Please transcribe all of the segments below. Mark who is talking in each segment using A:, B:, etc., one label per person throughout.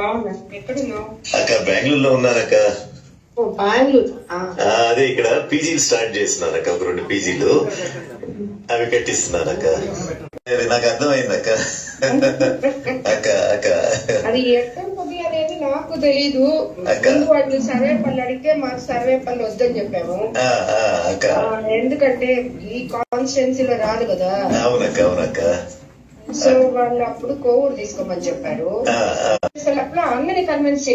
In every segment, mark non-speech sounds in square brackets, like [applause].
A: బాగున్నా.
B: ఎక్కడున్నావు? అక్క బెంగళూరులో అదే ఇక్కడ పీజీలు స్టార్ట్ చేస్తున్నారక్క ఒక రెండు పీజీలు. అవి కట్టిస్తున్నానక్క నాకు అర్థమైందక్క అక్క. అక్క
A: అది ఎక్కడికి అనేది నాకు తెలీదు. వాళ్ళు సర్వేపల్లి అడిగితే మాకు సర్వే సర్వేపల్లి వద్దని చెప్పాము. ఎందుకంటే ఈ కాన్స్టిట్యున్సీలో రాదు కదా.
B: అవునక్క అవునక్క.
A: సో వాళ్ళు అప్పుడు కోవూరు తీసుకోమని చెప్పారు. అసలు అప్పుడు అన్నని కన్విన్స్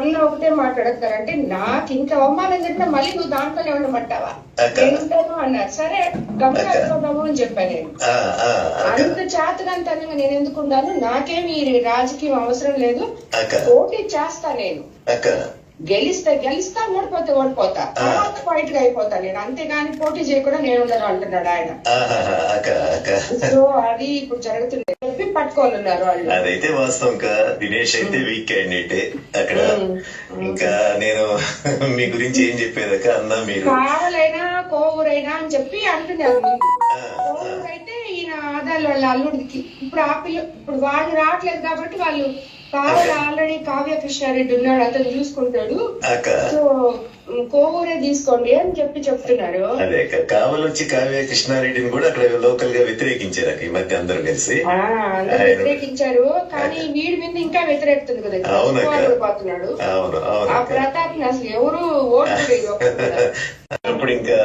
A: అన్న ఒకటే మాట్లాడతారంటే నాకు ఇంకా అవమానం జరిగినా మళ్ళీ నువ్వు దాంట్లోనే ఉండమంటావా? ఉంటాను అన్నారు. సరే గమనించుకుందాము అని చెప్పాను నేను. అంత చేతనంతనంగా నేను ఎందుకు ఉండాను? నాకేమి రాజకీయం అవసరం లేదు. పోటీ చేస్తా నేను. గెలిస్తే గెలిస్తా ఓడిపోతే ఓడిపోతా. తర్వాత ఫైట్గా అయిపోతా నేను. అంతేగాని పోటీ చేయకుండా నేను ఉండను అంటున్నాడు ఆయన. సో అది ఇప్పుడు జరుగుతుంది. చెప్పి పట్టుకోనున్నారు వాళ్ళు.
B: అదైతే వాస్తవం దినేష్ అయితే వీక్ క్యాండిడేటే అక్కడ. ఇంకా నేను మీ గురించి ఏం చెప్పేదక్క అన్నా మీరు.
A: కావాలైనా కోవూరైనా అని చెప్పి అంటున్నారు కోవూరు అయితే ఈయన ఆదాలు వాళ్ళ అల్లుడికి. ఇప్పుడు ఆ పిల్ల ఇప్పుడు వాళ్ళు రావట్లేదు కాబట్టి వాళ్ళు కావాలి ఆల్రెడీ కావ్య కృష్ణారెడ్డి ఉన్నాడు అతను చూసుకుంటాడు. సో కోవూరే తీసుకోండి అని చెప్పి చెప్తున్నారు
B: అదే అక్క. కావలొచ్చి కావ్య కృష్ణారెడ్డిని కూడా అక్కడ లోకల్గా వ్యతిరేకించారు ఈ మధ్య అందరూ కలిసి.
A: వ్యతిరేకించారు. కానీ వీడి మీద ఇంకా వ్యతిరేకుతుంది కదా.
B: అవును అవును
A: ఆ ప్రతాప్ అసలు ఎవరు ఓటు [laughs]
B: ఇప్పుడు ఇంకా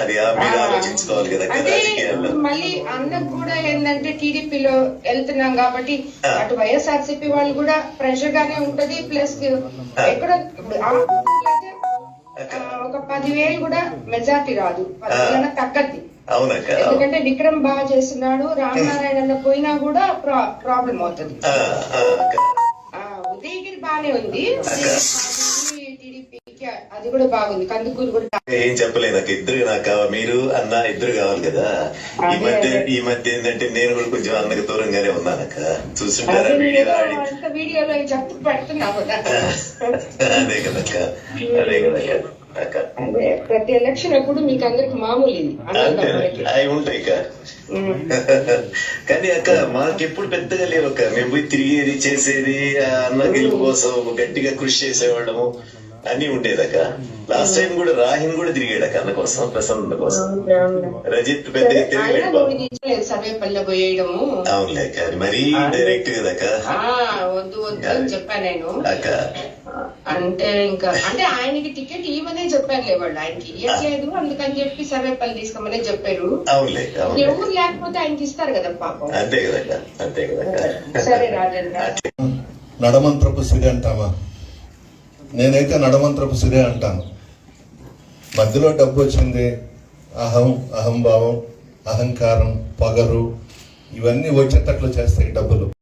B: అది మీరు ఆలోచించుకోవాలి కదా రాజకీయాల్లో
A: మళ్ళీ అన్నకు కూడా ఏంటంటే టీడీపీలో వెళ్తున్నాం కాబట్టి. అటు వైఎస్ఆర్సీపీ వాళ్ళు కూడా ప్రెషర్ గానే ఉంటది ప్లస్ ఎక్కడ ఒక పదివేలు కూడా మెజార్టీ రాదు పదివేల తగ్గద్ది. ఎందుకంటే విక్రమ్ బాగా చేస్తున్నాడు రామనారాయణ అన్న పోయినా కూడా ప్రాబ్లం అవుతుంది. ఉదయగిరి బానే ఉంది. అది కూడా బాగుంది. కందుకూరు కూడా
B: ఏం చెప్పలేదు నాకు ఇద్దరు నాకు కావాలి. మీరు అన్న ఇద్దరు కావాలి కదా? ఈ మధ్య. ఈ మధ్య ఏంటంటే నేను కూడా కొంచెం అన్నకు దూరంగానే ఉన్నానక్క
A: అంత వీడియోలో చెప్పు పెడుతున్నావు కదా.
B: అదే కదక్క అదే కదక్క
A: ప్రతి ఎలక్షన్ అప్పుడు మీకు అందరికి మామూలు ఇది.
B: అవి ఉంటాయి. కానీ అక్క మాకెప్పుడు పెద్దగా లేవు అక్క. మేము పోయి తిరిగేది చేసేది అన్న గెలుపు కోసం గట్టిగా కృషి చేసేవాళ్ళము. అన్ని ఉండేదక్క. లాస్ట్ టైం కూడా రాహిన్ కూడా తిరిగాడు అక్క అన్న కోసం ప్రసన్న కోసం. రజిత్ పెద్ద
A: సర్వేపల్లి పోయేయడము.
B: అవునులే అక్క అది మరీ డైరెక్ట్ కదక్క.
A: ఆ వద్దు వద్దు అని చెప్పాను నేను.
B: అక్క.
A: అంటే ఇంకా అంటే ఆయనకి టికెట్ ఇవ్వనే చెప్పాను లేవాళ్ళు ఆయనకి ఇవ్వట్లేదు అందుకని చెప్పి సర్వేపల్లి తీసుకోమని చెప్పారు. ఎవరు లేకపోతే ఆయనకి ఇస్తారు కదా పాపం.
B: అంతే కదక్క అంతే కదక్క.
A: సరే రాజేంద్ర.
C: నడమంత్రపు సిరి అంటామా నేనైతే నడమంత్రపు సిరే అంటాను. మధ్యలో డబ్బు వచ్చింది అహం అహంభావం అహంకారం పగరు ఇవన్నీ వచ్చేటట్లు చేస్తాయి డబ్బులు.